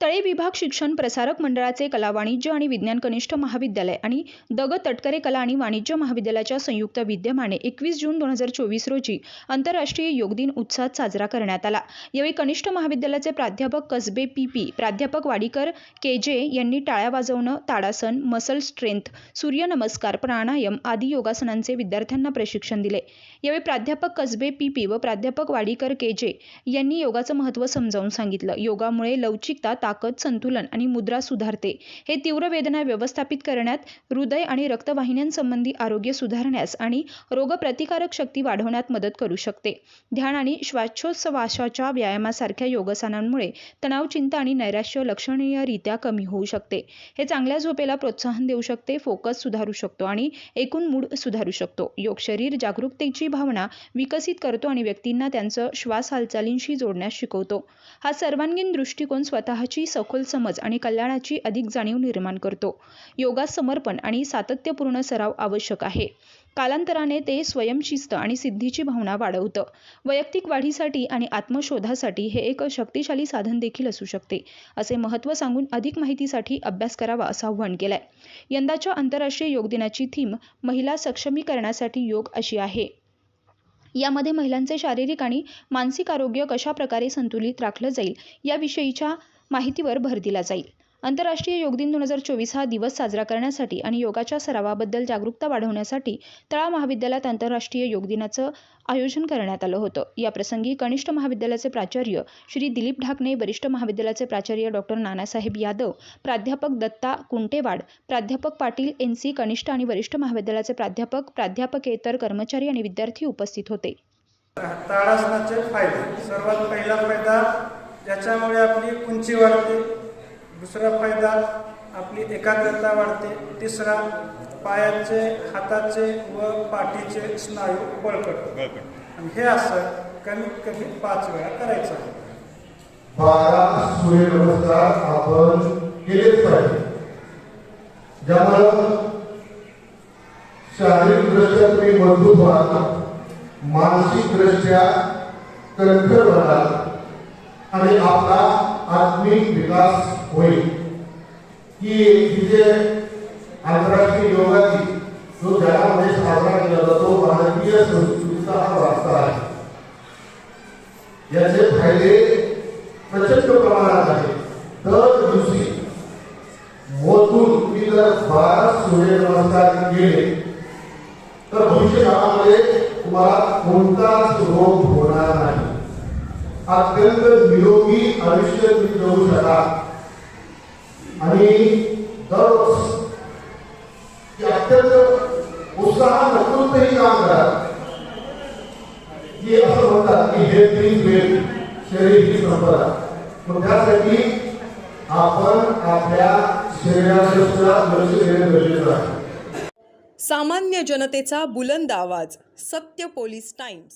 तळे विभाग शिक्षण प्रसारक मंडळाचे कला वाणिज्य आणि विज्ञान कनिष्ठ महाविद्यालय आणि दग तटकरे कला आणि वाणिज्य महाविद्यालयाच्या संयुक्त विद्यमाने एकवीस जून दोन हजार चोवीस रोजी आंतरराष्ट्रीय योग दिन उत्साहात साजरा करण्यात आला. यावेळी कनिष्ठ महाविद्यालयाचे प्राध्यापक कसबे पी पी प्राध्यापक वाडीकर के जे यांनी टाळ्या वाजवणं ताडासन मसल स्ट्रेंथ सूर्यनमस्कार प्राणायाम आदी योगासनांचे विद्यार्थ्यांना प्रशिक्षण दिले. यावेळी प्राध्यापक कसबे पी पी व प्राध्यापक वाडीकर के जे यांनी योगाचं महत्त्व समजावून सांगितलं. योगामुळे लवचिकता ताकद संतुलन आणि मुद्रा सुधारते. हे तीव्र वेदना व्यवस्थापित करण्यात हृदय आणि रक्तवाहिन्यांसंबंधी आरोग्य सुधारण्यास आणि रोगप्रतिकारक शक्ती वाढवण्यात मदत करू शकते. ध्यान आणि श्वासोच्छवासाच्या व्यायामासारख्या योगासनांमुळे तणाव चिंता आणि नैराश्य लक्षणीयरित्या कमी होऊ शकते. हे चांगल्या झोपेला प्रोत्साहन देऊ शकते फोकस सुधारू शकतो आणि एकूण मूड सुधारू शकतो. योग शरीर जागरूकतेची भावना विकसित करतो आणि व्यक्तींना त्यांचं श्वास हालचालींशी जोडण्यास शिकवतो. हा सर्वांगीण दृष्टिकोन स्वतःची सखोल समज आणि कल्याणाची अधिक जाणीव निर्माण करतो. योगास समर्पण आणि सातत्यपूर्ण सराव आवश्यक आहे. कालांतराने ते स्वयंशिस्त आणि सिद्धीची भावना वाढवतं. वैयक्तिक वाढीसाठी आणि आत्मशोधासाठी हे एक शक्तिशाली साधन देखील असू शकते असे महत्त्व सांगून अधिक माहितीसाठी अभ्यास करावा असं आव्हान केलंय. यंदाच्या आंतरराष्ट्रीय योग दिनाची थीम महिला सक्षमीकरणासाठी योग अशी आहे. यामध्ये महिलांचे शारीरिक आणि मानसिक आरोग्य कशा प्रकारे संतुलित राखलं जाईल याविषयीच्या माहितीवर भर दिला जाईल. आंतरराष्ट्रीय योग दिन दोन हजार चोवीस हा दिवस साजरा करण्यासाठी आणि योगाच्या सरावाबद्दल जागरूकता वाढवण्यासाठी तळा महाविद्यालयात आंतरराष्ट्रीय योग दिनाचं आयोजन करण्यात आलं होतं. या प्रसंगी कनिष्ठ महाविद्यालयाचे प्राचार्य श्री दिलीप ढाकणे वरिष्ठ महाविद्यालयाचे प्राचार्य डॉक्टर नानासाहेब यादव प्राध्यापक दत्ता कुंटेवाड प्राध्यापक पाटील एन सी कनिष्ठ आणि वरिष्ठ महाविद्यालयाचे प्राध्यापक प्राध्यापकेतर कर्मचारी आणि विद्यार्थी उपस्थित होते. फायदे. सर्वात पहिला फायदा याच्यामुळे आपली उंची वाढते दुसरा फायदा आपली एकाग्रता वाढते तिसरा पायाचे हाताचे व पाठीचे स्नायू बळकट आणि हे असं कमीत कमी पाच वेळा करायचं आहे. बारा सूर्यनमस्कार आपण केलेच पाहिजे. ज्यामुळं शारीरिक दृष्ट्या तुम्ही मजबूत व्हाल मानसिक दृष्ट्या कणखर व्हाल आणि आपला आत्मिक विकास होईल. की तिथे आंतरराष्ट्रीय योगा दिन जो जगामध्ये साजरा केला जातो भारतीय संस्कृतीचा हा वारसा आहे. याचे फायदे प्रचंड प्रमाणात आहे दर दिवशी मोजून मी जर बारा सूर्यनमस्कार केले तर भविष्य काळामध्ये तुम्हाला कोणताच रोग होणार नाही. अत्यंत निरोगी आयुष्य जगू शकाल. आणि दररोज अत्यंत उत्साहानं ही काम करा. की असं म्हणतात की हेल्थ इज वेल्थ शरीर ही संपदा मग त्यासाठी आपण आपल्या शरीराकडे सुद्धा लक्ष देणं गरजेचं आहे. सामान्य जनतेचा बुलंद आवाज सत्य पोलीस टाइम्स.